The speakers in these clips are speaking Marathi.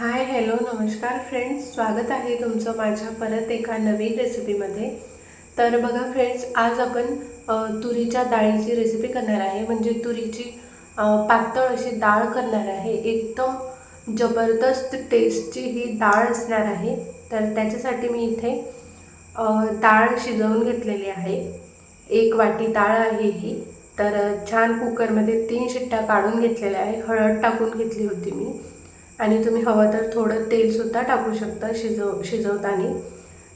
हाय हॅलो नमस्कार फ्रेंड्स. स्वागत आहे तुमचं माझ्या परत एका नवीन रेसिपीमध्ये. तर बघा फ्रेंड्स आज आपण तुरीच्या डाळीची रेसिपी करणार आहे. म्हणजे तुरीची पातळ अशी डाळ करणार आहे. एकदम जबरदस्त टेस्टची ही डाळ असणार आहे. तर त्याच्यासाठी मी इथे डाळ शिजवून घेतलेली आहे. एक वाटी डाळ आहे ही. तर छान कुकरमध्ये तीन शिट्ट्या काढून घेतलेल्या आहे. हळद टाकून घेतली होती मी. आणि तुम्ही हवं तर थोडं तेलसुद्धा टाकू शकता शिजव शिजवताना.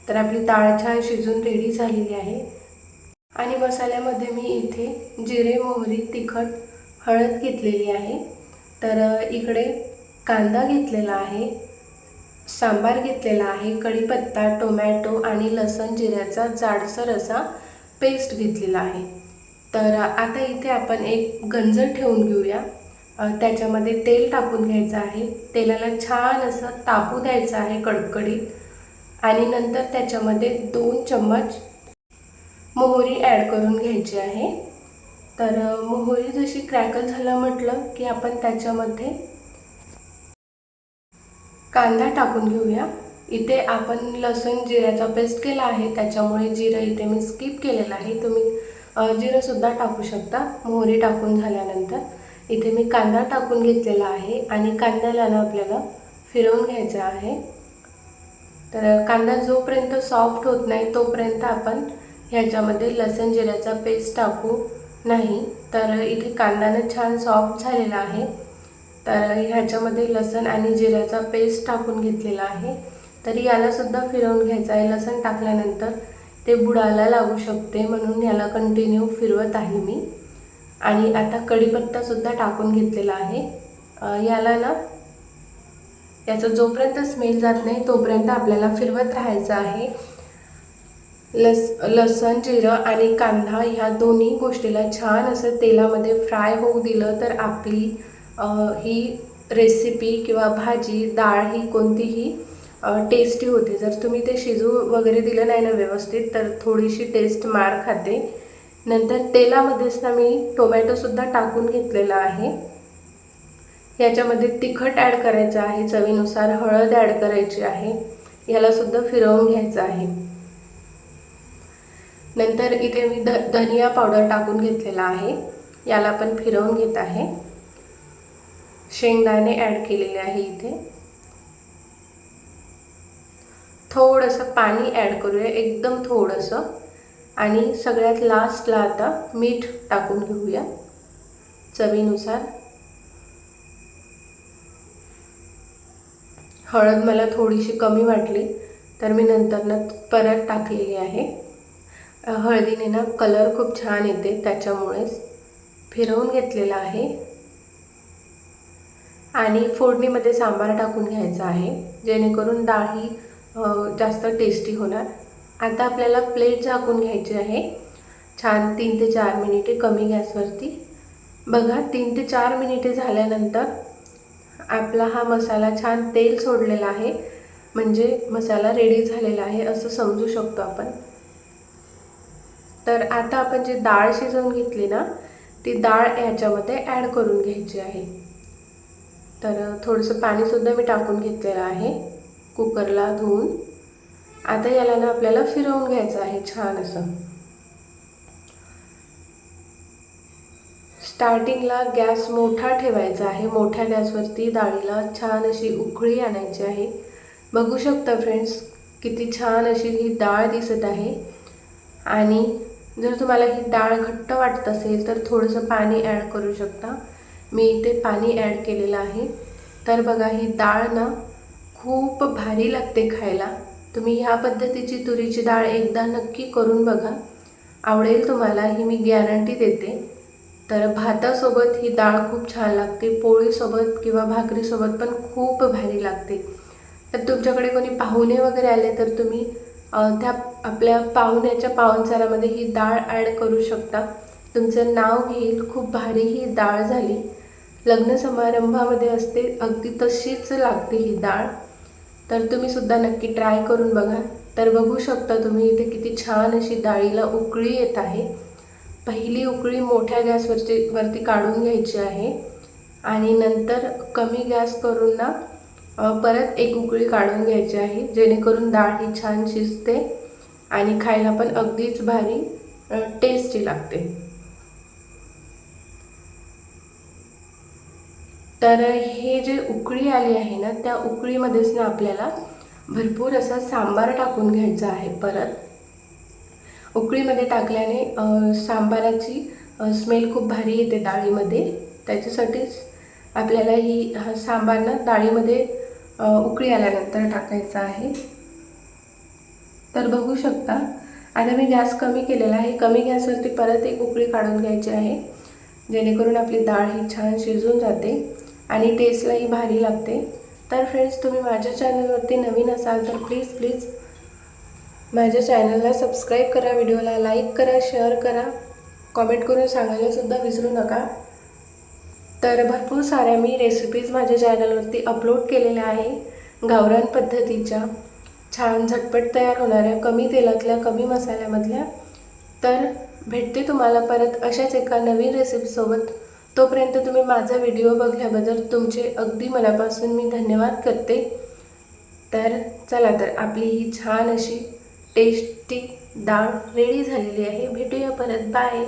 तर आपली डाळ छान शिजून रेडी झालेली आहे. आणि मसाल्यामध्ये मी इथे जिरे मोहरी तिखट हळद घेतलेली आहे. तर इकडे कांदा घेतलेला आहे. सांबार घेतलेला आहे. कढीपत्ता टोमॅटो आणि लसण जिऱ्याचा जाडसर असा पेस्ट घेतलेला आहे. तर आता इथे आपण एक गंजर ठेवून घेऊया. त्याच्यामध्ये तेल टाकून घ्यायचं आहे. तेलाला छान असं तापू द्यायचं आहे कडकडीत. आणि नंतर त्याच्यामध्ये दोन चम्मच मोहरी ॲड करून घ्यायची आहे. तर मोहरी जशी क्रॅकल झालं म्हटलं की आपण त्याच्यामध्ये कांदा टाकून घेऊया. इथे आपण लसूण जिऱ्याचा पेस्ट केला आहे. त्याच्यामुळे जिरं इथे मी स्किप केलेलं आहे. तुम्ही जिरंसुद्धा टाकू शकता. मोहरी टाकून झाल्यानंतर. इथे मी कांदा टाकून घेतलेला आहे आणि कांद्याला ना आपल्याला फिरवून घ्यायचं आहे. तर कांदा जोपर्यंत सॉफ्ट होत नाही तोपर्यंत आपण ह्याच्यामध्ये लसण जिऱ्याचा पेस्ट टाकू नाही. तर इथे कांद्यानं छान सॉफ्ट झालेला आहे. तर ह्याच्यामध्ये लसण आणि जिऱ्याचा पेस्ट टाकून घेतलेला आहे. तर यालासुद्धा फिरवून घ्यायचं आहे. लसण टाकल्यानंतर ते बुडायला लागू शकते म्हणून याला कंटिन्यू फिरवत आहे मी. आणि आता कढीपत्तासुद्धा टाकून घेतलेला आहे. याला ना याचा जोपर्यंत स्मेल जात नाही तोपर्यंत आपल्याला फिरवत राहायचं आहे. लस लसण जिरं आणि कांदा ह्या दोन्ही गोष्टीला छान असं तेलामध्ये फ्राय होऊ दिलं तर आपली ही रेसिपी किंवा भाजी डाळ ही कोणतीही टेस्टी होते. जर तुम्ही ते शिजू वगैरे दिलं नाही ना व्यवस्थित तर थोडीशी टेस्ट मार खाते. नंतर तेलामध्येच ना मी टोमॅटोसुद्धा टाकून घेतलेला आहे. याच्यामध्ये तिखट ॲड करायचं आहे चवीनुसार हळद ॲड करायची आहे यालासुद्धा फिरवून घ्यायचं आहे. नंतर इथे मी ध धनिया पावडर टाकून घेतलेला आहे याला पण फिरवून घेत आहे. शेंगदाणे ॲड केलेले आहे इथे. थोडंसं पाणी ॲड करूया एकदम थोडंसं. आणि सगळ्यात लास्टला आता मीठ टाकून घेऊया. चवीनुसार. हळद मला थोडीशी कमी वाटली तर मी नंतरनं परत टाकलेली आहे. हळदीने ना कलर खूप छान येते त्याच्यामुळेच फिरवून घेतलेला आहे. आणि फोडणीमध्ये सांबार टाकून घ्यायचा आहे जेणेकरून डाळ ही जास्त टेस्टी होणार. आता आपल्याला प्लेट झाकून घ्यायची आहे. छान तीन ते चार मिनिटे कमी गॅसवरती. बघा तीन ते चार मिनिटे झाल्यानंतर आपला हा मसाला छान तेल सोडलेला आहे. म्हणजे मसाला रेडी झालेला आहे असं समजू शकतो आपण. तर आता आपण जी डाळ शिजवून घेतली ना ती डाळ याच्यामध्ये ॲड करून घ्यायची आहे. तर थोडंसं पाणीसुद्धा मी टाकून घेतलेलं आहे. कुकरला धुवून. आता याला ना आपल्याला फिरवून घ्यायचं आहे छान असं. स्टार्टिंगला गॅस मोठा ठेवायचा आहे. मोठ्या गॅसवरती डाळीला छान अशी उकळी आणायची आहे. बघू शकता फ्रेंड्स किती छान अशी ही डाळ दिसत आहे. आणि जर तुम्हाला ही डाळ घट्ट वाटत असेल तर थोडंसं पाणी ॲड करू शकता. मी इथे पाणी ॲड केलेलं आहे. तर बघा ही डाळ ना खूप भारी लागते खायला. तुम्ही ह्या पद्धतीची तुरीची डाळ एकदा नक्की करून बघा. आवडेल तुम्हाला ही मी गॅरंटी देते. तर भातासोबत ही डाळ खूप छान लागते. पोळीसोबत किंवा भाकरीसोबत पण खूप भारी लागते. तर तुमच्याकडे कोणी पाहुणे वगैरे आले तर तुम्ही त्या आपल्या पाहुण्याच्या पाहुणचारामध्ये ही डाळ ॲड करू शकता. तुमचं नाव घेईल खूप भारी ही डाळ झाली. लग्न समारंभामध्ये असते अगदी तशीच लागते ही डाळ. तर तुम्ही सुद्धा नक्की ट्राय करून बघा. तर बघू शकता तुम्ही इथे किती छान अशी डाळीला उकळी येत आहे. पहिली उकळी मोठ्या गॅसवरची वरती काढून घ्यायची आहे. आणि नंतर कमी गॅस करून ना परत एक उकळी काढून घ्यायची आहे जेणेकरून डाळ ही छान शिजते आणि खायला पण अगदीच भारी टेस्टी लागते. तर हे जे उकळी आली आहे ना त्या उकळीमध्येच ना आपल्याला भरपूर असा सांबार टाकून घ्यायचा आहे परत. उकळीमध्ये टाकल्याने सांबाराची स्मेल खूप भारी येते डाळीमध्ये. त्याच्यासाठीच आपल्याला ही हा सांबार ना डाळीमध्ये उकळी आल्यानंतर टाकायचा आहे. तर बघू शकता. आता मी गॅस कमी केलेला आहे. कमी गॅसवरती परत एक उकळी काढून घ्यायची आहे. जेणेकरून आपली डाळ ही छान शिजून जाते. आणि टेस्टलाही भारी लागते. तर फ्रेंड्स तुम्ही माझ्या चॅनलवरती नवीन असाल तर प्लीज प्लीज माझ्या चॅनलला सबस्क्राईब करा व्हिडिओला लाईक करा शेअर करा. कॉमेंट करून सांगायलासुद्धा विसरू नका. तर भरपूर साऱ्या मी रेसिपीज माझ्या चॅनलवरती अपलोड केलेल्या आहे. गावरान पद्धतीच्या. छान झटपट तयार होणाऱ्या कमी तेलातल्या कमी मसाल्यामधल्या. तर भेटते तुम्हाला परत अशाच एका नवीन रेसिपीसोबत तोपर्यंत तुम्ही माझा व्हिडिओ बघल्याबद्दल तुमचे अगदी मनापासून मी धन्यवाद करते. तर चला तर आपली ही छान अशी टेस्टी डाळ रेडी झालेली आहे. भेटूया परत. बाय